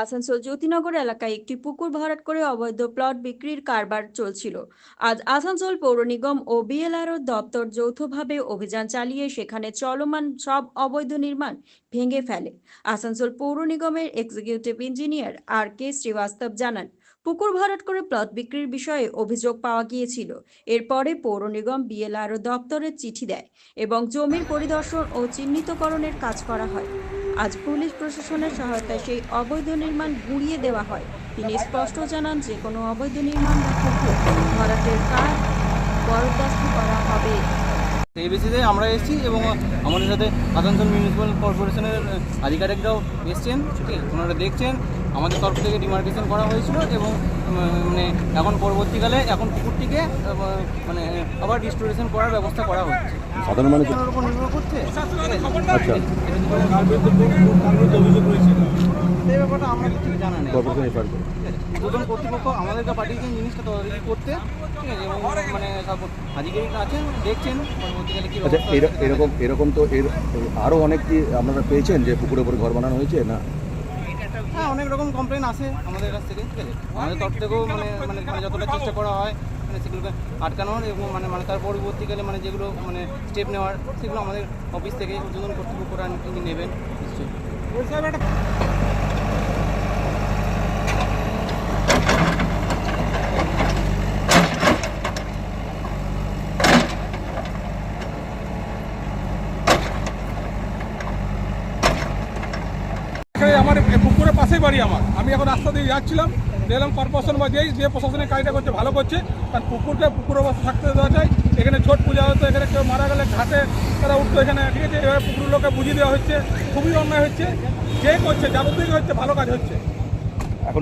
আসানসোল জ্যোতিনগর এলাকায় একটি পুকুর ভরাট করে অবৈধ প্লট বিক্রির কারবার চলছিল। আজ আসানসোল পৌর নিগম ও বিএলআরও দপ্তর যৌথভাবে অভিযান চালিয়ে সেখানে চলমান সব অবৈধ নির্মাণ ভেঙে ফেলে। আসানসোল পৌর নিগমের executive engineer R K Srivastava জানান, পুকুর ভরাট করে প্লট বিক্রির বিষয়ে অভিযোগ পাওয়া গিয়েছিল। এরপরে পৌর নিগম বিএলআরও দপ্তরের চিঠি দেয় এবং জমির পরিদর্শন ও চিহ্নিতকরণের কাজ করা হয়। আজ পুলিশ প্রশাসনের সহায়তায় সেই অবৈধ নির্মাণ গুঁড়িয়ে দেওয়া হয়। তিনি স্পষ্ট জানান, যে কোনো অবৈধ নির্মাণ বা ভরাটের কাজ বরদাস্ত করা হবে। সেই বেসিসে আমরা এসেছি এবং আমাদের সাথে আসানসোল মিউনিসিপ্যাল কর্পোরেশনের আধিকারিকরাও এসছেন, ঠিক আছে? ওনারা দেখছেন আমাদের তরফ থেকে ডিমার্কেশন করা হয়েছিল এবং মানে এখন পরবর্তীকালে এখন পুকুরটিকে মানে আবার রিস্টোরেশন করার ব্যবস্থা করা হচ্ছে। সাধারণ মানুষ নির্ভর করছে। আচ্ছা। এই ব্যাপারটা আমরা কিছু জানা নেই। কর্তৃপক্ষ আমাদেরকে পাঠিয়েছেন জিনিসটা তদারকি করতে। ঠিক আছে এবং মানে সব আছেন দেখছেন পরবর্তীকালে কী আচ্ছা এরকম এরকম তো এর আরও অনেক কি আপনারা পেয়েছেন যে পুকুরের উপর ঘর বানানো হয়েছে না? হ্যাঁ অনেক রকম কমপ্লেন আসে আমাদের কাছ থেকে ঠিক আছে? আমাদের তরফ থেকেও মানে মানে মানে যতটা চেষ্টা করা হয় মানে সেগুলোকে আটকানোর এবং মানে মানে তার পরবর্তীকালে মানে যেগুলো মানে স্টেপ নেওয়ার সেগুলো আমাদের অফিস থেকে উদ্বোধন কর্তৃপক্ষরা তিনি নেবেন নিশ্চয়ই। আমার পাশেই বাড়ি আমার। আমি এখন রাস্তা দিয়ে যাচ্ছিলাম দেখলাম কর্পোরেশন বা যেই যে প্রশাসনের কাজটা করছে ভালো করছে। কারণ পুকুরকে পুকুর অবস্থা থাকতে দেওয়া যায় এখানে ছোট পূজা হতো এখানে কেউ মারা গেলে ঘাটে তারা উঠতো এখানে। ঠিক আছে এভাবে পুকুর লোকে বুঝিয়ে দেওয়া হচ্ছে। খুবই অন্যায় হচ্ছে। যে করছে যাবতীয় হচ্ছে ভালো কাজ হচ্ছে।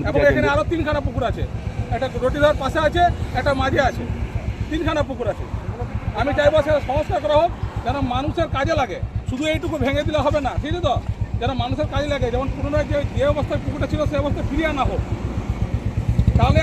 এবং এখানে আরও তিনখানা পুকুর আছে। একটা রটিদার পাশে আছে একটা মাঝে আছে। তিনখানা পুকুর আছে। আমি চাইব সেটা সংস্কার করা হোক যেন মানুষের কাজে লাগে। শুধু এইটুকু ভেঙে দিলে হবে না ঠিক আছে তো? যেন মানুষের কাজে লাগে। যেমন পুরোনো যে যে অবস্থায় পুকুরটা ছিল সেই অবস্থায় ফিরিয়ে আনা হোক।